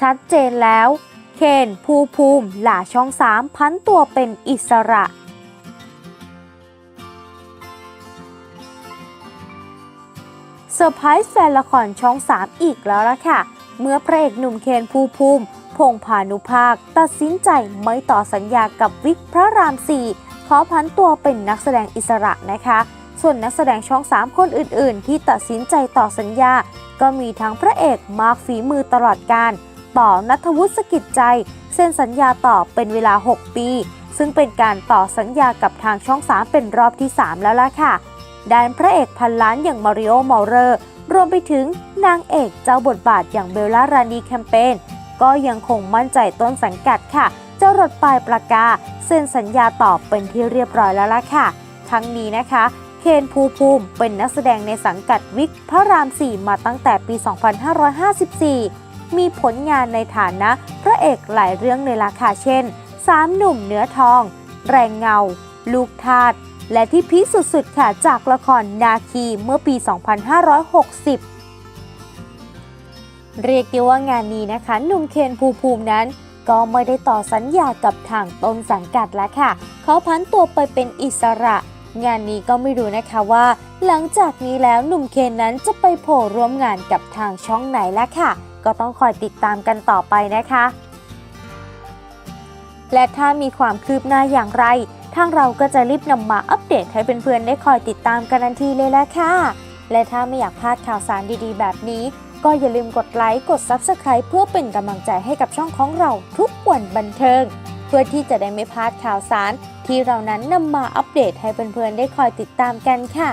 ชัดเจนแล้ว เคนภูภูมิหล่าช่องสามพันตัวเป็นอิสระเซอร์ไพรส์แฟนละครช่อง 3 อีกแล้วล่ะค่ะ เมื่อพระเอกหนุ่มเคนภูภูมิ พงพานุภาค ตัดสินใจไม่ต่อสัญญากับวิกพระราม4ขอพันตัวเป็นนักแสดงอิสระนะคะ ส่วนนักแสดงช่อง 3 คนอื่น ๆ ที่ตัดสินใจต่อสัญญา ก็มีทั้งพระเอกมาร์คฝีมือตลอดการ ต่อนัทวุฒิสกิจใจ เซ็นสัญญาต่อเป็นเวลา 6 ปี ซึ่งเป็นการต่อสัญญากับทางช่อง 3 เป็นรอบที่ 3 แล้วล่ะค่ะด้านพระเอกพันล้านอย่างมาริโอมอเรอร์รวมไปถึงนางเอกเจ้าบทบาทอย่างเบลล่ารานีแคมเปญก็ยังคงมั่นใจต้นสังกัดค่ะเจ้ารถปลายประกาเซ็นสัญญาต่อเป็นที่เรียบร้อยแล้วล่ะค่ะ ทั้งนี้นะคะ เคนภูภูมิเป็นนักแสดงในสังกัดวิกพระราม 4 มาตั้งแต่ปี 2554 มีผลงานในฐานะพระเอกหลายเรื่องเลยล่ะค่ะเช่นสามหนุ่มเนื้อทอง แรงเงา ลูกทาสและที่พีคสุดๆค่ะจากละครนาคีเมื่อปี 2560 เรียกได้ว่างานนี้นะคะ หนุ่มเคนภูภูมินั้น ก็ไม่ได้ต่อสัญญากับทางต้นสังกัดแล้วค่ะ เขาพันตัวไปเป็นอิสระ งานนี้ก็ไม่รู้นะคะว่า หลังจากนี้แล้วหนุ่มเคนนั้นจะไปโผล่ร่วมงานกับทางช่องไหนละค่ะ ก็ต้องคอยติดตามกันต่อไปนะคะ และถ้ามีความคืบหน้าอย่างไร ทางเราก็จะรีบนำมาอัปเดตให้เพื่อนๆได้คอยติดตามกันทันทีเลยละค่ะ และถ้าไม่อยากพลาดข่าวสารดีๆ แบบนี้ ก็อย่าลืมกดไลค์ กด Subscribe เพื่อเป็นกำลังใจให้กับช่องของเราทุกวันบันเทิงเพื่อที่จะได้ไม่พลาดข่าวสาร ที่เรานั้นนำมาอัปเดตให้เพื่อนๆได้คอยติดตามกันค่ะ